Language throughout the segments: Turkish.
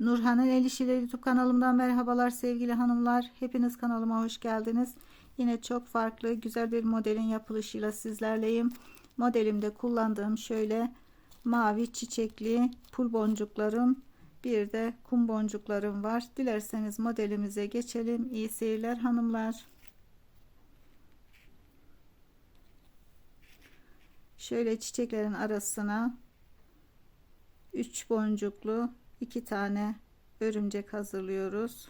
Nurhan'ın El İşileri YouTube kanalımdan merhabalar sevgili hanımlar. Hepiniz kanalıma hoş geldiniz. Yine çok farklı güzel bir modelin yapılışıyla sizlerleyim. Modelimde kullandığım şöyle mavi çiçekli pul boncuklarım bir de kum boncuklarım var. Dilerseniz modelimize geçelim. İyi seyirler hanımlar. Şöyle çiçeklerin arasına 3 boncuklu iki tane örümcek hazırlıyoruz.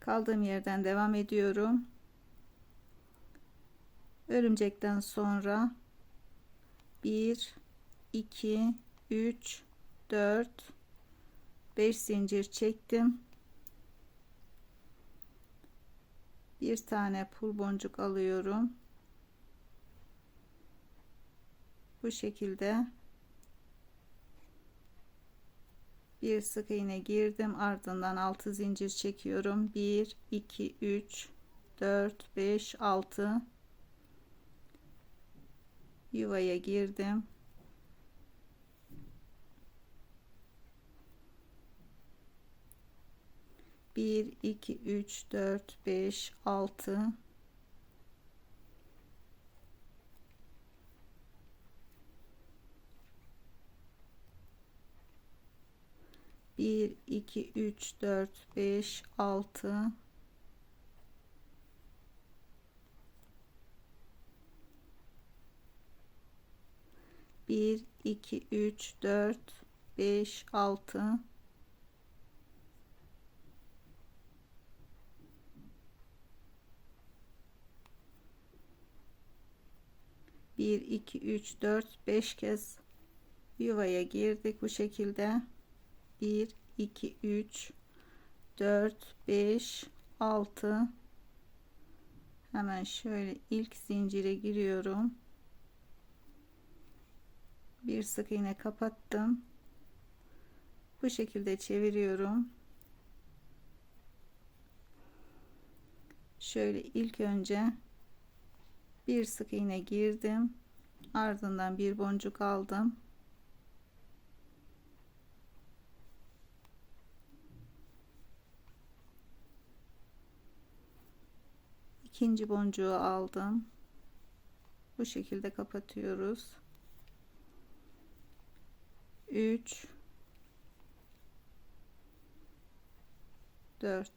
Kaldığım yerden devam ediyorum. Örümcekten sonra 1 2 3 4 5 zincir çektim. Bir tane pul boncuk alıyorum. Bu şekilde bir sık iğne girdim. Ardından 6 zincir çekiyorum. 1 2 3 4 5 6 yuvaya girdim. Bir iki üç dört beş altı bir iki üç dört beş altı. Bir iki üç dört beş altı. Bir iki üç dört beş kez yuvaya girdik bu şekilde 1 2 3 4 5 6 hemen şöyle ilk zincire giriyorum. Bir sık iğne kapattım. Bu şekilde çeviriyorum. Şöyle ilk önce bir sık iğne girdim. Ardından bir boncuk aldım ikinci boncuğu aldım. Bu şekilde kapatıyoruz. 3 4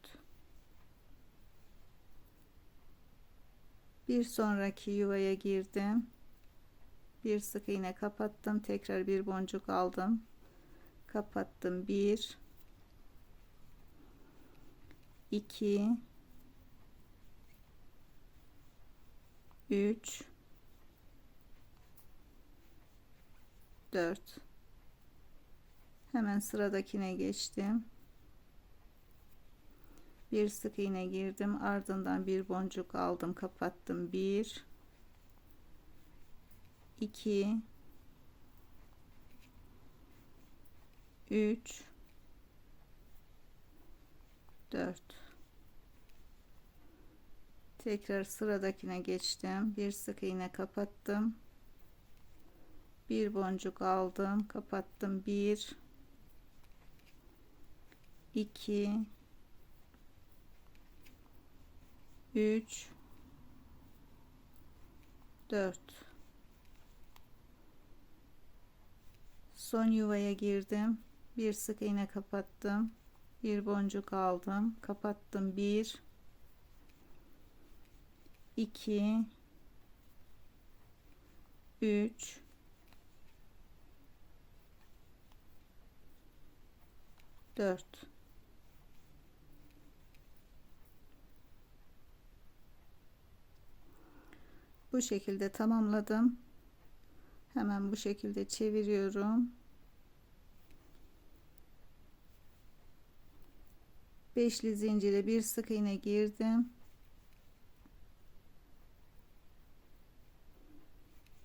bir sonraki yuvaya girdim. Bir sık iğne kapattım. Tekrar bir boncuk aldım. Kapattım. 1 2 3 4 hemen sıradakine geçtim. Bir sık iğne girdim. Ardından bir boncuk aldım kapattım. 1 2 3 4 tekrar sıradakine geçtim. Bir sık iğne kapattım. Bir boncuk aldım. Kapattım. 1 2 3 4 son yuvaya girdim. Bir sık iğne kapattım. Bir boncuk aldım. Kapattım. 1 2 3 4 bu şekilde tamamladım. Hemen bu şekilde çeviriyorum. Beşli zincire bir sık iğne girdim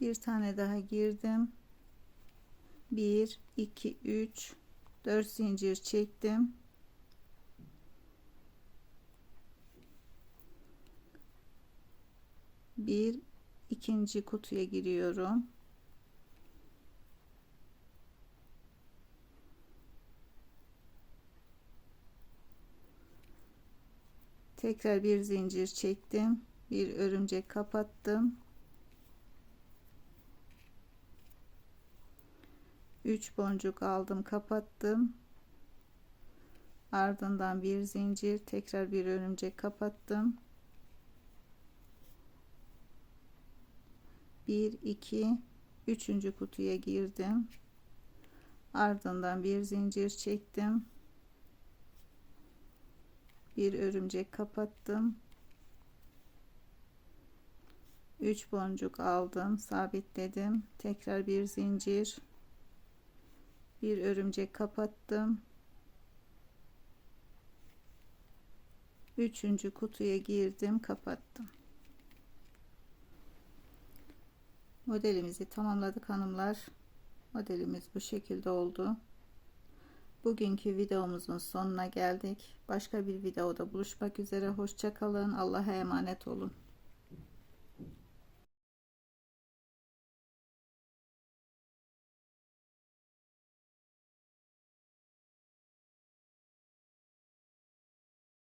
bir tane daha girdim. 1 2 3 4 zincir çektim. Bir ikinci kutuya giriyorum. Tekrar bir zincir çektim. Bir örümcek kapattım. 3 boncuk aldım kapattım. Ardından bir zincir tekrar bir örümcek kapattım. 1 2 3. kutuya girdim. Ardından bir zincir çektim. Bir örümcek kapattım. 3 boncuk aldım sabitledim. Tekrar bir zincir bir örümcek kapattım. Üçüncü kutuya girdim kapattım. Modelimizi tamamladık hanımlar. Modelimiz bu şekilde oldu. Bugünkü videomuzun sonuna geldik. Başka bir videoda buluşmak üzere. Hoşçakalın allah'a emanet olun